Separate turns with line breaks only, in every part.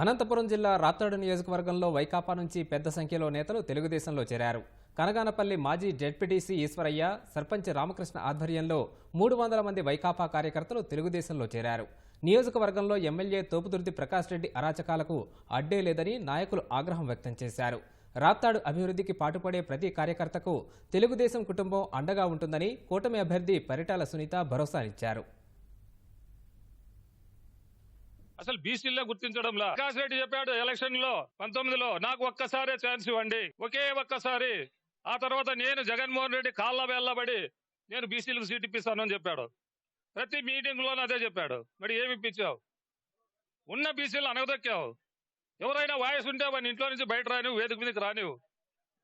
అనంతపురం జిల్లా రాప్తాడు నియోజకవర్గంలో వైకాపా నుంచి పెద్ద సంఖ్యలో నేతలు తెలుగుదేశంలో చేరారు. కనగానపల్లి మాజీ జెడ్పీటీసీ ఈశ్వరయ్య సర్పంచ్ రామకృష్ణ ఆధ్వర్యంలో మూడు వందల మంది వైకాపా కార్యకర్తలు తెలుగుదేశంలో చేరారు. నియోజకవర్గంలో ఎమ్మెల్యే తోపుదుర్తి ప్రకాష్ రెడ్డి అరాచకాలకు అడ్డే లేదని నాయకులు ఆగ్రహం వ్యక్తం చేశారు. రాప్తాడు అభివృద్ధికి పాటుపడే ప్రతి కార్యకర్తకు తెలుగుదేశం కుటుంబం అండగా ఉంటుందని కూటమి అభ్యర్థి పరిటాల సునీత భరోసానిచ్చారు.
అసలు బీసీల్లో గుర్తించడంలా? ప్రకాష్ రెడ్డి చెప్పాడు ఎలక్షన్లో పంతొమ్మిదిలో నాకు ఒక్కసారే ఛాన్స్ ఇవ్వండి. ఒకే ఒక్కసారి. ఆ తర్వాత నేను జగన్మోహన్ రెడ్డి కాళ్ళ వెళ్ళబడి నేను బీసీలకు సీట్ ఇప్పిస్తాను అని చెప్పాడు. ప్రతి మీటింగ్ లోనూ అదే చెప్పాడు. మరి ఏమి ఇప్పించావు? ఉన్న బీసీలు అనగదొక్కావు. ఎవరైనా వాయిస్ ఉంటే వాడిని ఇంట్లో నుంచి బయట రానివు వేదిక మీదకి రానివు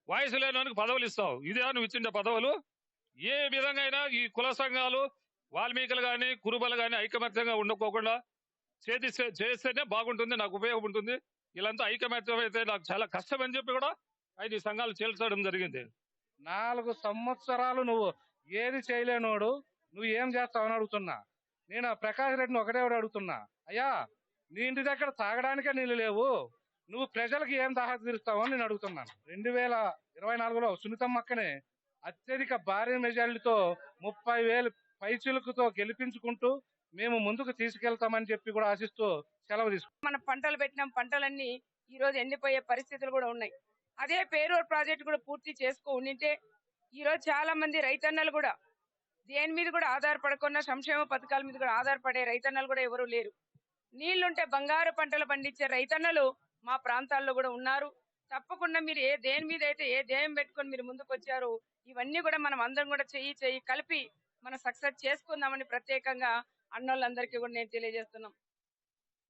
వాయిస్ లేని పదవులు ఇస్తావు. ఇదే నువ్వు ఇచ్చిండే పదవులు? ఏ విధంగా అయినా ఈ కుల సంఘాలు వాల్మీకులు గాని కురుబలు గాని ఐకమత్యంగా ఉండకోకుండా చేతి చేస్తేనే బాగుంటుంది నాకు ఉపయోగం ఉంటుంది. వీళ్ళంతా ఐకమత్యం అయితే నాకు చాలా కష్టం అని చెప్పి కూడా ఆయన ఈ సంఘాలు చేల్చడం జరిగింది.
నాలుగు సంవత్సరాలు నువ్వు ఏది చేయలేనోడు నువ్వు ఏం చేస్తావని అడుగుతున్నా. నేను ఆ ప్రకాష్ రెడ్డిని ఒకటే అడుగుతున్నా. అయ్యా నీ ఇంటి దగ్గర తాగడానికే నీళ్ళు లేవు. నువ్వు ప్రజలకు ఏం దాహ తీరుస్తావు నేను అడుగుతున్నాను. రెండు వేల ఇరవై నాలుగులో సునీతమ్మక్కని అత్యధిక భారీ మెజారిటీతో ముప్పై వేలు పైచిలుకుతో గెలిపించుకుంటూ మేము ముందుకు తీసుకెళ్తామని చెప్పి కూడా ఆశిస్తూ సెలవు తీసుకుంటాం
మన పంటలు పెట్టిన పంటలన్నీ ఈ రోజు ఎండిపోయే పరిస్థితులు కూడా ఉన్నాయి. అదే పేరూరు ప్రాజెక్ట్ కూడా పూర్తి చేసుకో ఉండింటే ఈ రోజు చాలా మంది రైతన్నలు కూడా దేని మీద కూడా ఆధారపడకుండా సంక్షేమ పథకాల మీద కూడా ఆధారపడే రైతన్నలు కూడా ఎవరు లేరు. నీళ్ళుంటే బంగారు పంటలు పండించే రైతన్నలు మా ప్రాంతాల్లో కూడా ఉన్నారు. తప్పకుండా మీరు ఏ దేని మీద అయితే ఏ ధ్యేయం పెట్టుకొని మీరు ముందుకు వచ్చారో ఇవన్నీ కూడా మనం అందరం కూడా చెయ్యి చెయ్యి కలిపి మనం సక్సెస్ చేసుకుందామని ప్రత్యేకంగా అన్నోళ్ళందరికీ కూడా నేను తెలియజేస్తున్నాం.